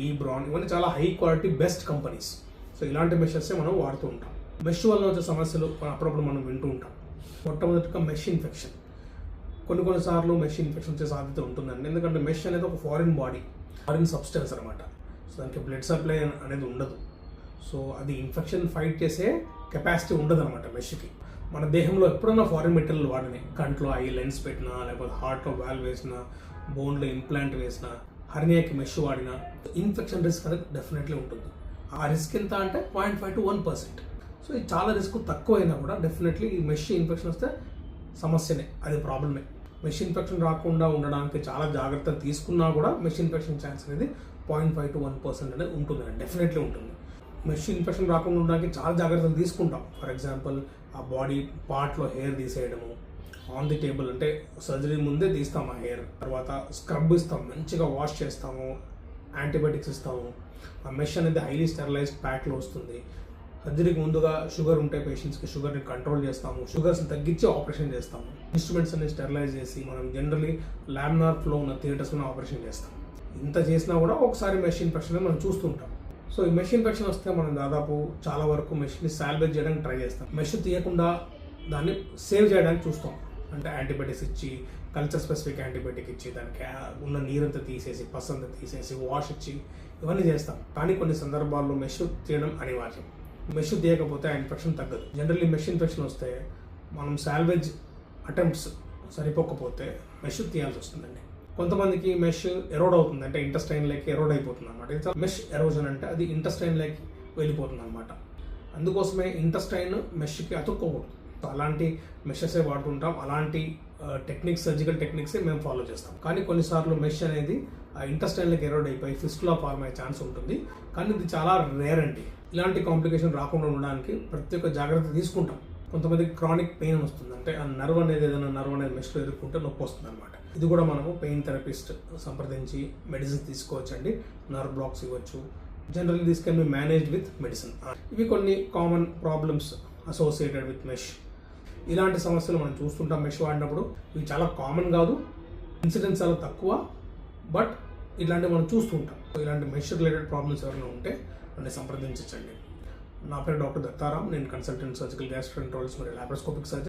ఈ బ్రాన్ ఇవన్నీ చాలా high quality best companies so ఇలాంటి మెషర్సే మనం వాడుతూ ఉంటాం. మెష్ వల్ల వచ్చే సమస్యలు అప్పుడప్పుడు మనం వింటూ ఉంటాం. మొట్టమొదటిగా మెష్ ఇన్ఫెక్షన్ కొన్ని కొన్నిసార్లు మెష్ ఇన్ఫెక్షన్ వచ్చే సాధ్యత ఉంటుందండి. ఎందుకంటే మెష్ అనేది ఒక ఫారిన్ బాడీ ఫారిన్ సబ్స్టెన్స్ అనమాట సో దానికి బ్లడ్ సప్లై అనేది ఉండదు. సో అది ఇన్ఫెక్షన్ ఫైట్ చేసే కెపాసిటీ ఉండదు అనమాట మెష్కి మన దేహంలో ఎప్పుడన్నా ఫారిన్ మెటీరియల్ వాడినాయి కంట్లో ఐ లెన్స్ పెట్టినా లేకపోతే హార్ట్లో వాల్వ్ వేసినా బోన్లో ఇంప్లాంట్ వేసినా హర్నియాకి మెష్ వాడినా ఇన్ఫెక్షన్ రిస్క్ అనేది డెఫినెట్లీ ఉంటుంది. ఆ రిస్క్ ఎంత అంటే point five to one percent. So ఇది చాలా రిస్క్ తక్కువ అయినా కూడా డెఫినెట్లీ ఈ మెష్ ఇన్ఫెక్షన్ వస్తే సమస్యనే అది ప్రాబ్లమే. మెష్ ఇన్ఫెక్షన్ రాకుండా ఉండడానికి చాలా జాగ్రత్తలు తీసుకున్నా కూడా మెష్ ఇన్ఫెక్షన్ ఛాన్స్ అనేది point five to one percent అనేది ఉంటుంది డెఫినెట్లీ ఉంటుంది. మెష్ ఇన్ఫెక్షన్ రాకుండా ఉండడానికి చాలా జాగ్రత్తలు తీసుకుంటాం. ఫర్ ఎగ్జాంపుల్ ఆ బాడీ పార్ట్లో హెయిర్ తీసేయడము ఆన్ ది టేబుల్ అంటే సర్జరీ ముందే తీస్తాం ఆ హెయిర్ తర్వాత స్క్రబ్ ఇస్తాం మంచిగా వాష్ చేస్తాము యాంటీబయాటిక్స్ ఇస్తాము. ఆ మెష్ అనేది హైలీ స్టెరిలైజ్డ్ ప్యాక్లో వస్తుంది. సర్జరీకి ముందుగా షుగర్ ఉంటే పేషెంట్స్కి షుగర్ని కంట్రోల్ చేస్తాము. షుగర్స్ని తగ్గించి ఆపరేషన్ చేస్తాము. ఇన్స్ట్రుమెంట్స్ అన్ని స్టెరిలైజ్ చేసి మనం జనరలీ లామినార్ ఫ్లో ఉన్న థియేటర్స్లో ఆపరేషన్ చేస్తాం. ఇంత చేసినా కూడా ఒకసారి మెష్ ఇన్ఫెక్షన్ మనం చూస్తుంటాం. సో ఈ మెష్ ఇన్ఫెక్షన్ వస్తే మనం దాదాపు చాలా వరకు మెష్ని సాల్వేజ్ చేయడానికి ట్రై చేస్తాం. మెష్ తీయకుండా దాన్ని సేవ్ చేయడానికి చూస్తాం. అంటే యాంటీబయాటిక్స్ ఇచ్చి కల్చర్ స్పెసిఫిక్ యాంటీబయాటిక్ ఇచ్చి దానికి ఉన్న నీరంతా తీసేసి పసంతా తీసేసి వాష్ ఇచ్చి ఇవన్నీ చేస్తాం. కానీ కొన్ని సందర్భాల్లో మెష్ తీయడం అనివార్యం. మెష్ తీయకపోతే ఆ ఇన్ఫెక్షన్ తగ్గదు. జనరల్లీ మెష్ ఇన్ఫెక్షన్ వస్తే మనం శాల్వేజ్ అటెంప్ట్స్ సరిపోకపోతే మెష్ తీయాల్సి వస్తుందండి. కొంతమందికి మెష్ ఎరోడ్ అవుతుంది. అంటే ఇంటస్టైన్ లైక్ ఎరోడ్ అయిపోతుంది అనమాట మెష్ ఎరోజన్ అంటే అది ఇంటస్టైన్ లైక్ వెళ్ళిపోతుంది అనమాట అందుకోసమే ఇంటస్టైన్ మెష్కి అతుక్కోకూడదు. అలాంటి మెషర్సే వాడుతుంటాం. అలాంటి టెక్నిక్స్ సర్జికల్ టెక్నిక్సే మేము ఫాలో చేస్తాం. కానీ కొన్నిసార్లు మెష్ అనేది ఇంటస్టైన్లకు ఎరోడ్ అయిపోయి ఫిస్టులా ఫార్మ్ అయ్యే ఛాన్స్ ఉంటుంది. కానీ ఇది చాలా రేర్ అండి. ఇలాంటి కాంప్లికేషన్ రాకుండా ఉండడానికి ప్రతి ఒక్క జాగ్రత్త తీసుకుంటాం. కొంతమందికి క్రానిక్ పెయిన్ వస్తుంది. అంటే ఆ నర్వ్ అనేది ఏదైనా నర్వ్ అనేది మెష్లో ఎదుర్కొంటే నొప్పి వస్తుంది అనమాట ఇది కూడా మనము పెయిన్ థెరపిస్ట్ సంప్రదించి మెడిసిన్ తీసుకోవచ్చండి. నర్వ్ బ్లాక్స్ ఇవ్వచ్చు. Generally this can be managed with medicine ఇవి కొన్ని common problems associated with mesh ఇలాంటి సమస్యలు మనం చూస్తుంటాం మెష్ వాడినప్పుడు. ఇవి చాలా కామన్ కాదు. ఇన్సిడెంట్స్ చాలా తక్కువ. బట్ ఇలాంటివి మనం చూస్తుంటాం. ఇలాంటి మెష్ రిలేటెడ్ ప్రాబ్లమ్స్ ఎవరైనా ఉంటే నన్ను సంప్రదించండి. నా పేరు డాక్టర్ దత్తారాం. నేను కన్సల్టెంట్ సర్జికల్ గ్యాస్ట్రెంట్రాలజిస్ట్ మరియు లాప్రోస్కోపిక్ సర్జన్